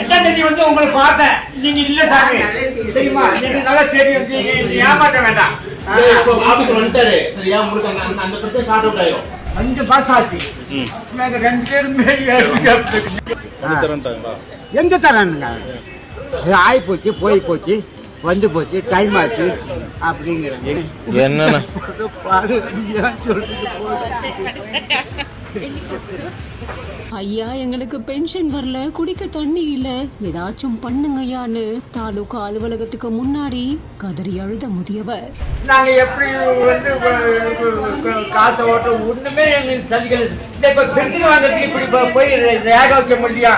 எட்டாம் தேதி வந்து உங்களை பார்த்தேன்? நீங்க இல்ல சாமி. தெரியுமா? நல்லா தெரியும் நீங்க ஏமாற்ற வேண்டாம். ஆபீஸ் வந்துட்டாரு. சரியா உங்களுக்கு அந்த அந்த- அந்த பிரச்சனை சார்ட் அவுட் ஆயிரும். அஞ்சு மாசம் ஆச்சு. நாங்க ரெண்டு பேரும் எங்க தரானுங்க ஆகி போச்சு போய் போச்சு வந்து போச்சு டைம் ஆச்சு அப்படிங்கிறாங்க சொல்றது ஐயா எங்களுக்கு பென்ஷன் வரல குடிக்க தண்ணி இல்ல. ஏதாச்சும் பண்ணுங்கய்யான்னு தாலுகா அலுவலகத்துக்கு முன்னாடி கதறி அழுத முதியவர். நாங்க எப்படி வந்து காத்த ஓட்டம் ஒண்ணுமே எங்களுக்கு சலிக்கல. இப்ப பென்ஷன் வாங்குறதுக்கு இப்படி போய் ரேக வைக்க முடியா?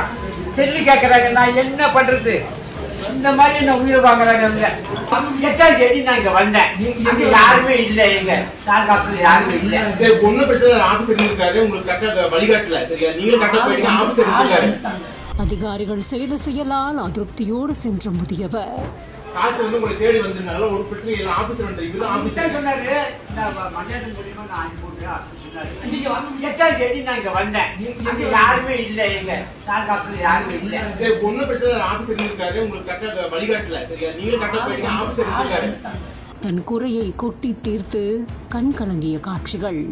செல்லு கேக்குறாங்க நான் என்ன பண்றது? இந்த மாதிரி என்ன உயிர் வாங்குறாங்க எட்டாம் தேதி நான் இங்க வந்தேன். அங்க யாருமே இல்ல எங்க யாருமே இல்ல. சரி ஒன்னும் பிரச்சனை ஆபீஸ் இருந்திருக்காரு. உங்களுக்கு கரெக்டா வழிகாட்டல. சரியா? நீங்களும் கரெக்டா போயிட்டீங்க ஆபீஸ் இருந்திருக்காரு. அதிகாரிகள் செய்த செயலால் அதிருப்தியோடு சென்ற முதியவர். காசு வந்து உங்களை தேடி வந்திருந்தாங்க ஒரு பிரச்சனை இல்லை. ஆபீஸ் வந்து இவரு ஆபீஸ் சொன்னாரு நான் மண்டேரம் மூலியமா நான் அப்படின்னு சொன்னாரு. நீங்க வந்து எட்டாம் தேதி நான் இங்க வந்தேன். அங்க யாருமே இல்ல எங்க தாலுகா ஆபீஸ்ல யாருமே இல்ல. சரி ஒன்னும் பிரச்சனை ஆபீஸ் இருந்திருக்காரு. உங்களுக்கு கரெக்டா வழிகாட்டல. சரியா? நீங்களும் கரெக்டா போயிட்டீங்க. ஆபீஸ் இருந்திருக்காரு. தன் குறையை கொட்டி தீர்த்து கண் கலங்கிய காட்சிகள்.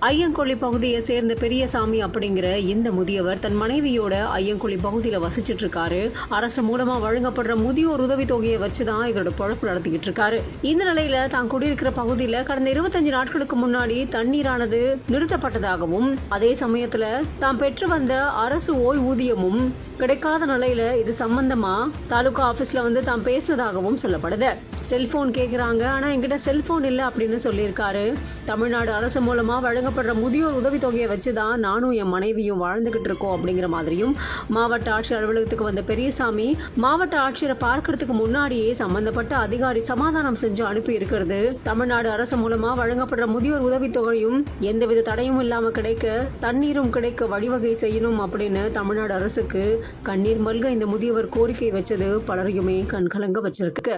ஐயங்கொள்ளி பகுதியை சேர்ந்த பெரியசாமி அப்படிங்கிற இந்த முதியவர் தன் மனைவியோட ஐயங்கொள்ளி பகுதியில் வசிச்சிட்டு இருக்காரு. அரசு மூலமா வழங்கப்படுற முதியோர் உதவி தொகையை வச்சுதான் இவரோட பொழப்பு நடத்திக்கிட்டு இருக்காரு. இந்த நிலையில தான் குடியிருக்கிற பகுதியில் கடந்த இருபத்தஞ்சு நாட்களுக்கு முன்னாடி தண்ணீரானது நிறுத்தப்பட்டதாகவும் அதே சமயத்துல தாம் பெற்று வந்த அரசு ஓய்வூதியமும் கிடைக்காத நிலையில இது சம்பந்தமா தாலுகா ஆபீஸ்ல வந்து தாம் பேசினதாகவும் சொல்லப்படுது. செல்போன் கேக்குறாங்க ஆனா என்கிட்ட செல்போன் இல்ல அப்படின்னு சொல்லியிருக்காரு. தமிழ்நாடு அரசு மூலமா வழங்கப்படுற முதியோர் உதவித்தொகையை தொகையை வச்சுதான் நானும் என் மனைவியும் வாழ்ந்துகிட்டு இருக்கோம் அப்படிங்கிற மாதிரியும் மாவட்ட ஆட்சியர் அலுவலகத்துக்கு வந்த பெரியசாமி மாவட்ட ஆட்சியரை பார்க்கறதுக்கு முன்னாடியே சம்பந்தப்பட்ட அதிகாரி சமாதானம் செஞ்சு அனுப்பி இருக்கிறது. தமிழ்நாடு அரசு மூலமா வழங்கப்படுற முதியோர் உதவி தொகையும் எந்தவித தடையும் இல்லாம கிடைக்க தண்ணீரும் கிடைக்க வழிவகை செய்யணும் அப்படின்னு தமிழ்நாடு அரசுக்கு கண்ணீர் மல்க இந்த முதியவர் கோரிக்கை வச்சது பலரையுமே கண்கலங்க வச்சிருக்கு.